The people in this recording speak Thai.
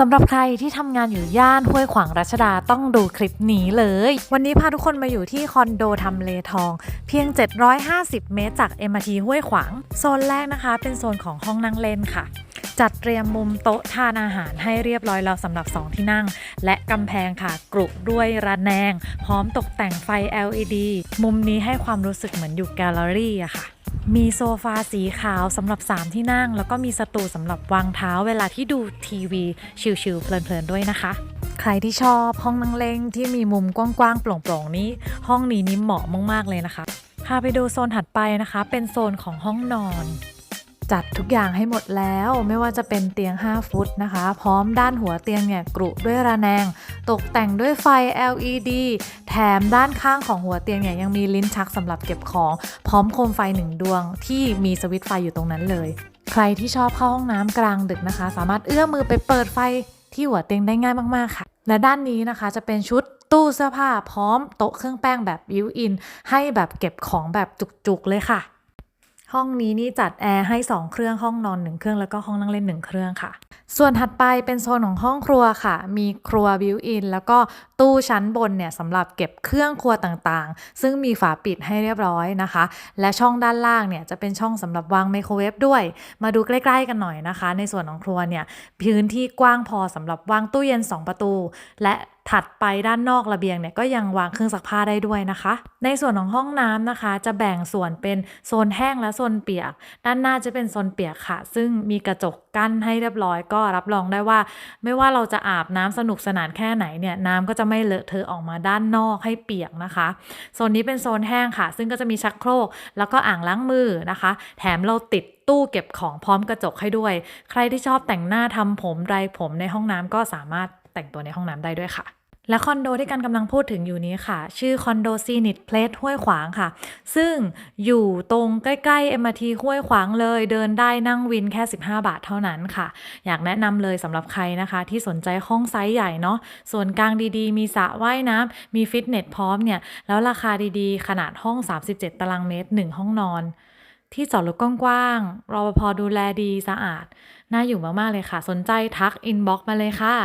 สำหรับใครที่ทำงานอยู่ย่านห้วยขวางรัชดาต้องดูคลิปนี้เลย วันนี้พาทุกคนมาอยู่ที่คอนโดทำเลทอง เพียง 750 เมตรจาก MRT ห้วยขวาง โซนแรกนะคะ เป็นโซนของห้องนั่งเล่นค่ะ จัดเตรียมมุมโต๊ะทานอาหารให้เรียบร้อยแล้วสำหรับ 2 ที่นั่ง และกำแพงค่ะ กรุด้วยระแนง พร้อมตกแต่งไฟ LED มุมนี้ให้ความรู้สึกเหมือนอยู่แกลเลอรี่อะค่ะ มีโซฟาสีขาวสำหรับ 3 ที่นั่ง แล้วก็มีสตูสำหรับวางเท้าเวลาที่ดูทีวีชิลๆเพลินๆด้วยนะคะ ใครที่ชอบห้องนั่งเล่งที่มีมุมกว้างๆโปร่งๆนี้ ห้องนี้นี่เหมาะมากๆเลยนะคะพาไปดูโซนถัดไปนะคะ เป็นโซนของห้องนอน จัดทุกอย่างให้หมดแล้วไม่ว่าจะเป็นเตียง 5 ฟุตนะคะ พร้อมด้านหัวเตียงเนี่ยกรุด้วยระแนง ตกแต่งด้วยไฟ LED แถมด้านข้างของหัวเตียงเนี่ยยังมีลิ้นชักสำหรับเก็บของ พร้อมโคมไฟหนึ่งดวง ที่มีสวิตช์ไฟอยู่ตรงนั้นเลย ใครที่ชอบเข้าห้องน้ำกลางดึกนะคะ สามารถเอื้อมมือไปเปิดไฟที่หัวเตียงได้ง่ายมากๆค่ะ และด้านนี้นะคะจะเป็นชุดตู้เสื้อผ้าพร้อมโต๊ะเครื่องแป้งแบบบิวอิน ให้แบบเก็บของแบบจุกๆเลยค่ะ ห้องนี้นี่จัดแอร์ให้ 2 เครื่องห้องนอน 1 เครื่องแล้วก็ห้องนั่งเล่น 1 เครื่องค่ะ ส่วนถัดไปเป็นโซนของห้องครัวค่ะ มีครัวบิวอินแล้วก็ตู้ชั้นบนเนี่ยสำหรับเก็บเครื่องครัวต่างๆ ซึ่งมีฝาปิดให้เรียบร้อยนะคะ และช่องด้านล่างเนี่ยจะเป็นช่องสำหรับวางไมโครเวฟด้วย มาดูใกล้ๆกันหน่อยนะคะ ในส่วนของครัวเนี่ยพื้นที่กว้างพอสำหรับวางตู้เย็น 2 ประตู และถัดไปด้านนอกระเบียงเนี่ยก็ยังวางเครื่องซักผ้าได้ด้วยนะคะ ในส่วนของห้องน้ำนะคะ จะแบ่งส่วนเป็นโซนแห้งและโซนเปียก ด้านหน้าจะเป็นโซนเปียกค่ะ ซึ่งมีกระจกกั้นให้เรียบร้อยก็รับรองได้ว่า ไม่ว่าเราจะอาบน้ำสนุกสนานแค่ไหนเนี่ยน้ำก็จะไม่เลอะเทอะออกมาด้านนอกให้เปียกนะคะโซนนี้เป็นโซนแห้งค่ะ ซึ่งก็จะมีชักโครกแล้วก็อ่างล้างมือนะคะ แถมเราติดตู้เก็บของพร้อมกระจกให้ด้วย ใครที่ชอบแต่งหน้าทำผมไรผมในห้องน้ำก็สามารถ แต่งตัวในห้องน้ำได้ด้วยค่ะ และคอนโดที่กันกำลังพูดถึงอยู่นี้ค่ะ ชื่อคอนโดซีนิตเพลสห้วยขวางค่ะ ซึ่งอยู่ตรงใกล้ๆ MRT ห้วยขวางเลย เดินได้นั่งวินแค่ 15 บาทเท่านั้นค่ะ อยากแนะนำเลยสำหรับใครนะคะ ที่สนใจห้องไซส์ใหญ่เนาะส่วนกลางดีๆ มีสระว่ายน้ำมีฟิตเนสพร้อมเนี่ย แล้วราคาดีๆ ขนาดห้อง 37 ตารางเมตร 1 ห้องนอนที่จอดรถกว้างๆรปภดูแลดีสะอาด น่าอยู่มาก ๆ เลยค่ะ สนใจทักอินบ็อกมาเลยค่ะ